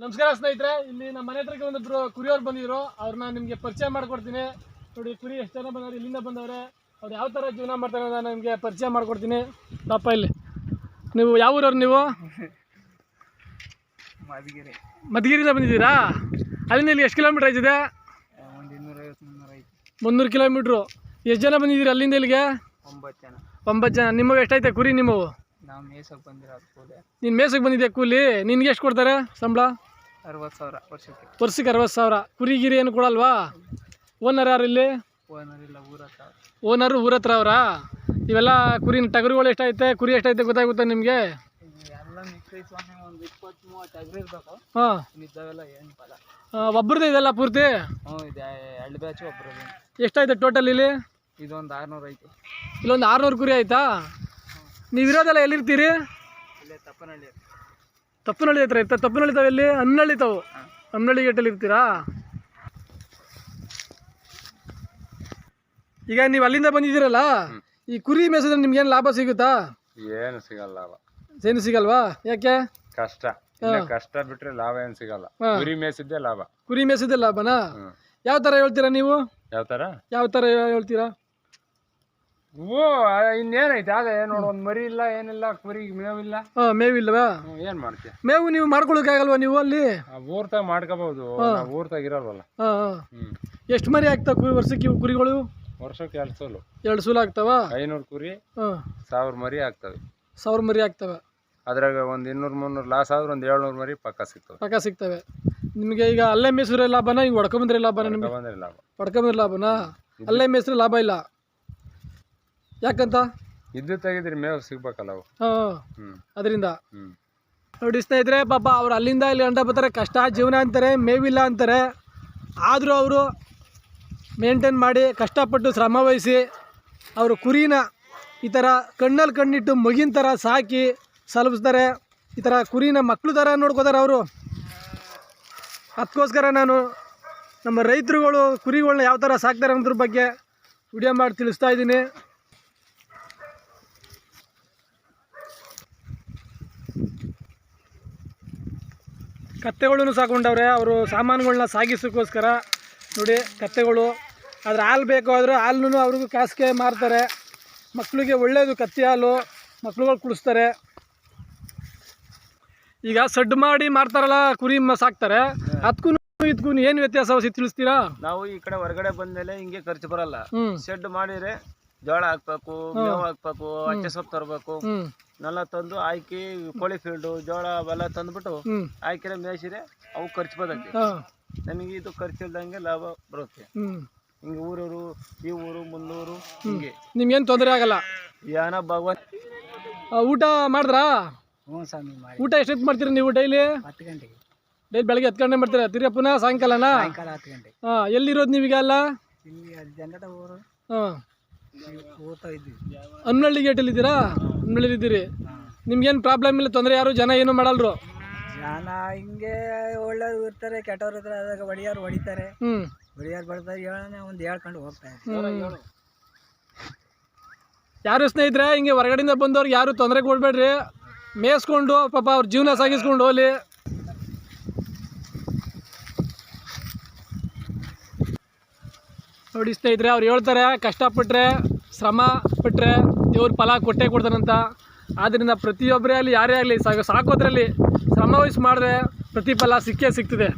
ನಮಸ್ಕಾರ ಸ್ನೇಹಿತರೆ ಇಲ್ಲಿ ನಮ್ಮ ಮನೆ ಹತ್ರಕ್ಕೆ ಒಂದಿಬ್ರು ಕುರಿಯವ್ರು ಬಂದಿದ್ರು. ಅವ್ರನ್ನ ನಿಮಗೆ ಪರಿಚಯ ಮಾಡ್ಕೊಡ್ತೀನಿ. ನೋಡಿ ಕುರಿ ಎಷ್ಟು ಜನ ಬಂದವ್ರು ಇಲ್ಲಿಂದ ಬಂದವ್ರೆ. ಅವ್ರು ಯಾವ ಥರ ಜೀವನ ಮಾಡ್ತಾರೆ ಅಂತ ನಿಮಗೆ ಪರಿಚಯ ಮಾಡ್ಕೊಡ್ತೀನಿ. ಪಾಪ ಇಲ್ಲಿ. ನೀವು ಯಾವ ಊರವ್ರು ನೀವು? ಮಧುಗಿರಿ. ಮಧುಗಿರಿಯಿಂದ ಬಂದಿದ್ದೀರಾ? ಅಲ್ಲಿಂದ ಇಲ್ಲಿ ಎಷ್ಟು ಕಿಲೋಮೀಟ್ರ್ ಆಯ್ತಿದೆ? ಒಂದು ಇನ್ನೂರೈವತ್ತು ಮುನ್ನೂರ ಮುನ್ನೂರು ಕಿಲೋಮೀಟ್ರು. ಎಷ್ಟು ಜನ ಬಂದಿದ್ದೀರಿ ಅಲ್ಲಿಂದ ಇಲ್ಲಿಗೆ? ಒಂಬತ್ತು ಜನ. ಒಂಬತ್ತು ಜನ. ನಿಮ್ಮವು ಎಷ್ಟೈತೆ ಕುರಿ ನಿಮ್ಮವು? ನಾವು ಮೇಸಕ್ಕೆ ಬಂದಿರೋ ಕೂಲಿ. ನೀನು ಮೇಸಕ್ಕೆ ಬಂದಿದ್ದೆ ಕೂಲಿ? ನಿನ್ಗೆ ಎಷ್ಟು ಕೊಡ್ತಾರೆ ಸಂಬಳ? ಅರವತ್ತು ಸಾವಿರ ವರ್ಷಕ್ಕೆ. ವರ್ಷಕ್ಕೆ ಅರವತ್ತು ಸಾವಿರ. ಕುರಿಗಿರಿ ಏನು ಕೊಡಲ್ವಾ ಓನರ್ ಯಾರು ಇಲ್ಲಿ? ಓನರ್ ಇಲ್ಲ ಊರ ಹತ್ರ ಓನರು ಊರ ಹತ್ರ ಅವರಾ? ಇವೆಲ್ಲ ಕುರಿನ ಟಗರುಗಳು ಎಷ್ಟೈತೆ ಕುರಿ ಎಷ್ಟೈತೆ ಗೊತ್ತಾಗುತ್ತೆ ನಿಮಗೆ? ಎಲ್ಲ ಮಿಕ್ಸ್ ಐತಿ ಸ್ವಾಮಿ ಒಂದು ಇಪ್ಪತ್ತು ಮೂವತ್ತು ಅಗ್ರಿ ಇರ್ಬೇಕು. ಹಾಂ. ಇದ್ದಾವೆಲ್ಲ ಏನು ಫಲ ಒಬ್ರದ್ದು ಇದೆಲ್ಲ ಪೂರ್ತಿ? ಹ್ಞೂ ಇದೆ ಎರಡು ಬ್ಯಾಚ್ ಒಬ್ರು ಎಷ್ಟೈತೆ ಟೋಟಲ್ ಇಲ್ಲಿ? ಇದೊಂದು ಆರುನೂರು ಐತಿ. ಇಲ್ಲೊಂದು ಆರುನೂರು ಕುರಿ ಆಯ್ತಾ? ನೀವಿರೋದೆಲ್ಲ ಎಲ್ಲಿರ್ತೀರಿ? ಇಲ್ಲೇ ತಪ್ಪನಹಳ್ಳಿ ತಪ್ಪನಹಳ್ಳಿ ಹತ್ರ ಇರ್ತಾರೆ ತಪ್ಪನಹಳ್ಳಿ ತಾವು ಎಲ್ಲಿ ಹನ್ನಳ್ಳಿ ತಾವು ಹನ್ನಳ್ಳಿ ಗೇಟಲ್ಲಿ ಇರ್ತೀರಾ? ಈಗ ನೀವು ಅಲ್ಲಿಂದ ಬಂದಿದ್ದೀರಲ್ಲ ಈ ಕುರಿ ಮೇಸಿದ್ರೆ ನಿಮ್ಗೇನು ಲಾಭ ಸಿಗುತ್ತಾ? ಏನು ಸಿಗಲ್ಲ ಲಾಭ. ಏನು ಸಿಗಲ್ವಾ? ಯಾಕೆ? ಕಷ್ಟ. ಕಷ್ಟ ಬಿಟ್ರೆ ಲಾಭ ಏನ್ ಸಿಗಲ್ಲ. ಕುರಿ ಮೇಸಿದ್ದೆ ಲಾಭ. ಕುರಿ ಮೇಸಿದ್ದೆ ಲಾಭನಾ? ಯಾವ ತರ ಹೇಳ್ತೀರಾ ನೀವು? ಯಾವ ತರ? ಯಾವ ತರ ಹೇಳ್ತೀರಾ? ಓ ಇನ್ನೇನೈತೆ? ಅದೇ ನೋಡು ಒಂದು ಮರಿ ಇಲ್ಲ ಏನಿಲ್ಲ ಕುರಿಗೆ ಮೇವಿಲ್ಲ. ಹಾಂ ಮೇವಿಲ್ಲವಾ? ಹ್ಮ್, ಏನ್ ಮಾಡ್ತೀಯ ಮೇವು ನೀವು ಮಾಡ್ಕೊಳಕ್ಕಾಗಲ್ವಾ ನೀವು ಅಲ್ಲಿ? ಆ ಊರ್ತಾಗ ಮಾಡ್ಕೋಬಹುದು ಊರ್ತಾಗ ಇರಲ್ವಲ್ಲ. ಹಾಂ ಹಾಂ. ಹ್ಮ್. ಎಷ್ಟು ಮರಿ ಆಗ್ತಾವ ಕುರಿ ವರ್ಷಕ್ಕೆ ಇವು ಕುರಿಗಳು? ವರ್ಷಕ್ಕೆ ಎರಡು ಸೋಲು. ಎರಡು ಸೂಲ ಆಗ್ತಾವ? ಐನೂರು ಕುರಿ ಹಾಂ. ಸಾವಿರ ಮರಿ ಆಗ್ತವೆ. ಸಾವಿರ ಮರಿ ಆಗ್ತವೆ? ಅದ್ರಾಗ ಒಂದ್ ಇನ್ನೂರು ಮುನ್ನೂರು ಲಾಸ್ ಆದ್ರೆ ಒಂದ್ ಏಳ್ನೂರು ಮರಿ ಪಕ್ಕ ಸಿಗ್ತವೆ. ಪಕ್ಕ ಸಿಗ್ತವೆ. ನಿಮಗೆ ಈಗ ಅಲ್ಲೇ ಮೇಸಿದ್ರೆ ಲಾಭನ? ಹಿಂಗೆ ಹೊಡ್ಕೊಂಬಂದ್ರೆ ಲಾಭನ ನಿಮಗೆ? ಬಂದ್ರೆ ಲಾಭ. ಹೊಡ್ಕೊಂಬಂದ್ರೆ ಲಾಭನಾ? ಅಲ್ಲೇ ಮೇಸ್ರು ಲಾಭ ಇಲ್ಲ? ಯಾಕಂತ? ಇದ್ದು ತೆಗಿದ್ರೆ ಮೇವ್ ಸಿಗ್ಬೇಕಲ್ಲ ಅವು. ಹಾಂ ಹ್ಮ್. ಅದರಿಂದ. ಹ್ಮ್. ನೋಡಿ ಸ್ನೇಹಿತರೆ ಪಾಪ ಅವ್ರು ಅಲ್ಲಿಂದ ಇಲ್ಲಿ ಗಂಟ ಬರ್ತಾರೆ ಕಷ್ಟ ಜೀವನ ಅಂತಾರೆ ಮೇವಿಲ್ಲ ಅಂತಾರೆ. ಆದರೂ ಅವರು ಮೇಂಟೈನ್ ಮಾಡಿ ಕಷ್ಟಪಟ್ಟು ಶ್ರಮ ವಹಿಸಿ ಅವರು ಕುರಿನ ಈ ಥರ ಕಣ್ಣಲ್ಲಿ ಕಣ್ಣಿಟ್ಟು ಮಗಿನ ಥರ ಸಾಕಿ ಸಲಪಿಸ್ತಾರೆ ಈ ಥರ ಕುರಿನ ಮಕ್ಕಳು ಥರ ನೋಡ್ಕೋತಾರೆ ಅವರು. ಅದಕ್ಕೋಸ್ಕರ ನಾನು ನಮ್ಮ ರೈತರುಗಳು ಕುರಿಗಳನ್ನ ಯಾವ ಥರ ಸಾಕ್ತಾರೆ ಅನ್ನೋದ್ರ ಬಗ್ಗೆ ವಿಡಿಯೋ ಮಾಡಿ ತಿಳಿಸ್ತಾ ಇದ್ದೀನಿ. ಕತ್ತೆಗಳನ್ನು ಸಾಕೊಂಡವ್ರೆ ಅವರು ಸಾಮಾನುಗಳನ್ನ ಸಾಗಿಸೋಕ್ಕೋಸ್ಕರ ನೋಡಿ ಕತ್ತೆಗಳು. ಅದ್ರ ಹಾಲು ಬೇಕು ಆದರೆ ಹಾಲನ್ನು ಅವ್ರಿಗೂ ಕಾಸಿಗೆ ಮಾರ್ತಾರೆ. ಮಕ್ಕಳಿಗೆ ಒಳ್ಳೆಯದು ಕತ್ತಿ ಹಾಲು ಮಕ್ಳುಗಳು ಕುಡಿಸ್ತಾರೆ. ಈಗ ಸಡ್ಡು ಮಾಡಿ ಮಾರ್ತಾರಲ್ಲ ಕುರಿ ಸಾಕ್ತಾರೆ. ಅದಕ್ಕೂ ಇದಕ್ಕೂ ಏನು ವ್ಯತ್ಯಾಸ ಅವಸಿ ತಿಳಿಸ್ತೀರಾ? ನಾವು ಈ ಕಡೆ ಹೊರಗಡೆ ಬಂದ್ಮೇಲೆ ಹಿಂಗೆ ಖರ್ಚು ಬರಲ್ಲ. ಶೆಡ್ ಮಾಡಿದ್ರೆ ಜೋಳ ಹಾಕ್ಬೇಕು ಮೇವು ಹಾಕ್ಬೇಕು ಅಚ್ಚ ಸೊಪ್ಪು ತರಬೇಕು. ನೆಲ್ಲ ತಂದು ಹಾಕಿ ಕೋಳಿ ಫೀಲ್ಡು ಜೋಳ ಅವೆಲ್ಲ ತಂದ್ಬಿಟ್ಟು ಹಾಕಿರೋ ಮೇಸಿರೆ ಅವು ಖರ್ಚು ಬರ್ತೈತಿ. ನಮಗೆ ಇದು ಖರ್ಚು ಇಲ್ದಂಗೆ ಲಾಭ ಬರುತ್ತೆ. ಹ್ಞೂ ಹಿಂಗೆ ಊರೂರು ಈ ಊರು ಮುನ್ನೂರು ಹಿಂಗೆ. ನಿಮ್ಗೇನು ತೊಂದರೆ ಆಗಲ್ಲ? ಯಾನ ಭಗವಂತ ಊಟ ಮಾಡಿದ್ರಾ? ಹ್ಞೂ ಸ್ವಾಮಿ ಮಾಡಿ ಊಟ ಎಷ್ಟೊತ್ತು ಮಾಡ್ತೀರಿ ನೀವು ಡೈಲಿ? ಹತ್ತು ಗಂಟೆಗೆ. ಡೈಲಿ ಬೆಳಗ್ಗೆ ಹತ್ತು ಗಂಟೆ ಮಾಡ್ತೀರಾ? ತಿರ್ಗಾ ಪುನಃ ಸಾಯಂಕಾಲನಾ? ಸಾಯಂಕಾಲ ಹತ್ತು ಗಂಟೆ. ಹಾಂ ಎಲ್ಲಿರೋದು ನೀವೀಗ ಅಲ್ಲ? ಇಲ್ಲಿ ಜನಟ ಊರು. ಹಾಂ. ಹನ್ನಳ್ಳಿ ಗೇಟಲ್ಲಿ ಇದ್ದೀರಿ ನಿಮ್ಗೇನು ಪ್ರಾಬ್ಲಮ್ ಇಲ್ಲ ತೊಂದರೆ ಯಾರು ಜನ ಏನು ಮಾಡಲ್ರು? ಜನ ಹಿಂಗೆ ಒಳ್ಳೆಯವ್ರು ಇರ್ತಾರೆ ಕೆಟ್ಟವ್ರು ಇರ್ತಾರೆ ಅದಾಗ ಹೊಡಿಯೋರು ಹೊಡಿತಾರೆ. ಹ್ಞೂ ಹೊಡಿಯೋರು ಬರ್ತಾರೆ ಹೇಳೋಣ ಒಂದು ಹೇಳ್ಕೊಂಡು ಹೋಗ್ತಾ ಯಾರು ಸ್ನೇಹಿತರೆ ಹಿಂಗೆ ಹೊರಗಡೆಯಿಂದ ಬಂದವ್ರಿಗೆ ಯಾರು ತೊಂದರೆ ಕೊಡಬೇಡ್ರಿ. ಮೇಯಿಸ್ಕೊಂಡು ಪಾಪ ಅವ್ರ ಜೀವನ ಸಾಗಿಸ್ಕೊಂಡು ಹೋಗಲಿ. ನೋಡಿ ಸ್ನೇಹಿತರೆ ಅವ್ರು ಹೇಳ್ತಾರೆ ಕಷ್ಟಪಟ್ಟರೆ ಶ್ರಮ ಪಟ್ಟರೆ ದೇವ್ರ ಫಲ ಕೊಟ್ಟೇ ಕೊಡ್ತಾನಂತ. ಆದ್ದರಿಂದ ಪ್ರತಿಯೊಬ್ಬರೇ ಆಗಲಿ, ಯಾರೇ ಆಗಲಿ ಸಾಕೋದ್ರಲ್ಲಿ ಶ್ರಮ ವಹಿಸಿ ಮಾಡಿದ್ರೆ ಪ್ರತಿಫಲ ಸಿಕ್ಕೇ ಸಿಗ್ತದೆ.